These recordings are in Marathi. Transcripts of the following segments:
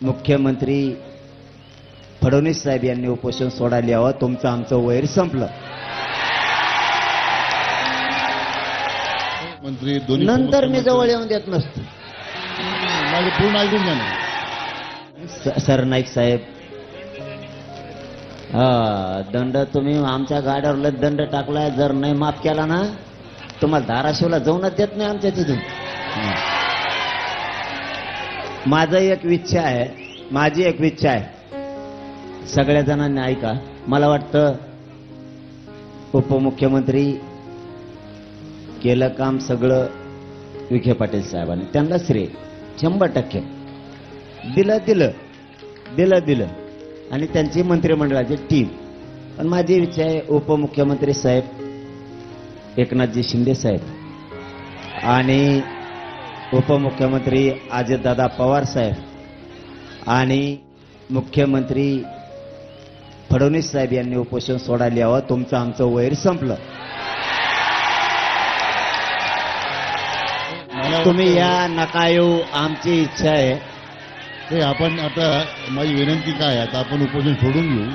मुख्यमंत्री फडणवीस साहेब यांनी उपोषण सोडायला यावं तुमचं आमचं वैर संपलं. मंत्री दोन्ही नंतर मी जवळ येऊन देत नसतो. माझं पूर्ण ऐकून घ्या ना स- सरनाईक साहेब हा दंड तुम्ही आमच्या गाड्यावर लय दंड टाकलाय जर नाही माफ केला ना तुम्हाला धाराशिवला जाऊनच देत नाही आमच्या तिथून. माझं एक इच्छा आहे. माझी एक इच्छा आहे. सगळ्या जणांनी ऐका. मला वाटतं उपमुख्यमंत्री केलं काम सगळं विखे पाटील साहेबांनी. त्यांना श्रेय. शंभर टक्के. दिलं दिलं. दिलं दिलं. आणि त्यांची मंत्रिमंडळाची टीम पण माझी इच्छा आहे उपमुख्यमंत्री साहेब एकनाथजी शिंदे साहेब. आणि उपमुख्यमंत्री अजितदादा पवार साहेब आणि मुख्यमंत्री फडणवीस साहेब यांनी उपोषण सोडायला यावं तुमचं आमचं वैर संपलं. तुम्ही या नका येऊ आमची इच्छा आहे. ते आपण आता माझी विनंती काय आहे आता आपण उपोषण सोडून घेऊ.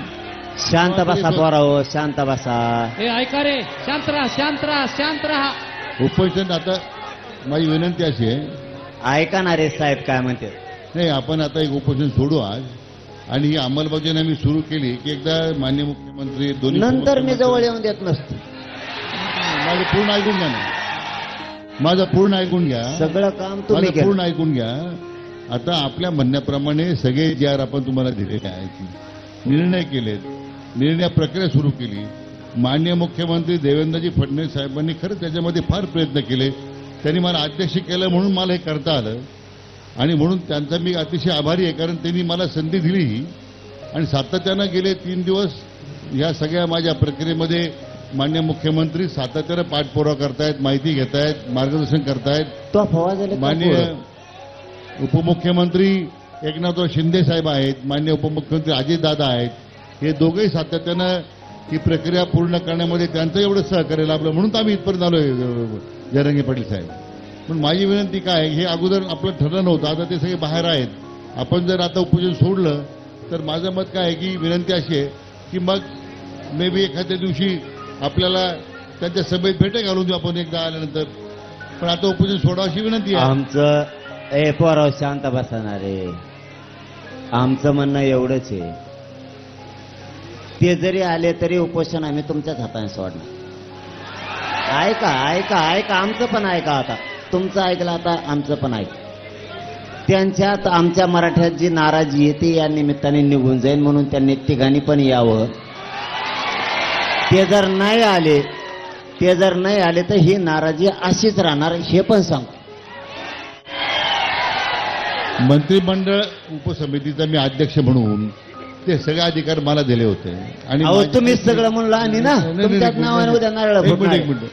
शांत बसा पोराहो शांत बसा. हे ऐका रे शांत राहा शांत राहा शांत राहा. उपोषण आता माझी विनंती अशी आहे. ऐका ना रे साहेब काय म्हणते? नाही आपण आता एक उपोषण सोडू आज. आणि ही अंमलबजावणी आम्ही सुरू केली की एकदा मान्य मुख्यमंत्री दोन्ही नंतर मी जवळ येऊन देत नसतो. माझं पूर्ण ऐकून घ्या ना. माझं पूर्ण ऐकून घ्या. सगळं काम तुम्ही माझं पूर्ण ऐकून घ्या. आता आपल्या म्हणण्याप्रमाणे सगळे जे आर आपण तुम्हाला दिलेले आहेत निर्णय केलेत निर्णय प्रक्रिया सुरू केली. मान्य मुख्यमंत्री देवेंद्रजी फडणवीस साहेबांनी खरं त्याच्यामध्ये फार प्रयत्न केले. त्यांनी मला अध्यक्ष केलं म्हणून मला हे करता आलं. आणि म्हणून त्यांचा मी अतिशय आभारी आहे कारण त्यांनी मला संधी दिली ही आणि सातत्यानं गेले तीन दिवस या सगळ्या माझ्या प्रक्रियेमध्ये मान्य मुख्यमंत्री सातत्यानं पाठपुरावा करतायत माहिती घेतायत मार्गदर्शन करतायत. मान्य उपमुख्यमंत्री एकनाथराव शिंदे साहेब आहेत मान्य उपमुख्यमंत्री अजितदादा आहेत. हे दोघेही सातत्यानं ही प्रक्रिया पूर्ण करण्यामध्ये त्यांचं एवढं सहकार्य लाभलं म्हणून तर आम्ही इथपर्यंत आलोय. अ, जयरंगे पाटील साहेब. पण माझी विनंती काय आहे, हे अगोदर आपलं ठरलं नव्हतं आता ते सगळे बाहेर आहेत. आपण जर आता उपोजन सोडलं तर माझं मत काय आहे की विनंती अशी आहे की मग मे बी एखाद्या दिवशी आपल्याला त्यांच्या सभेत भेटे घालून देऊ आपण एकदा आल्यानंतर. पण आता उपोजन सोडा अशी विनंती आहे. आमचं ए पोराव शांत बसणार आहे आमचं म्हणणं एवढंच आहे. ते जरी आले तरी उपोषण आम्ही तुमच्याच हाताने सोडणार. ऐका ऐका ऐका आमचं पण ऐका आता. तुमचं ऐकलं आता आमचं पण ऐक. त्यांच्यात आमच्या मराठ्यात जी नाराजी आहे ती या निमित्ताने निघून जाईल म्हणून त्यांनी तिघांनी पण यावं. ते जर नाही आले ते जर नाही आले तर ही नाराजी अशीच राहणार हे पण सांग. मंत्रिमंडळ उपसमितीचा मी अध्यक्ष म्हणून ते सगळे अधिकार मला दिले होते. आणि तुम्हीच सगळं म्हणलं आणि ना. तुमच्याच नावाने उद्या नारळ. एक मिनिट.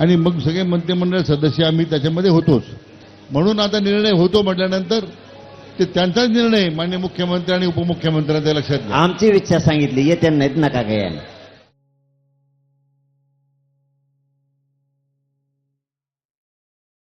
आणि मग सगळे मंत्रिमंडळ सदस्य आम्ही त्याच्यामध्ये होतोच. म्हणून आता निर्णय होतो म्हटल्यानंतर ते त्यांचाच निर्णय मान्य मुख्यमंत्री आणि उपमुख्यमंत्र्यांच्या लक्षात आमची इच्छा सांगितली येत्या नाहीत नका काय यायला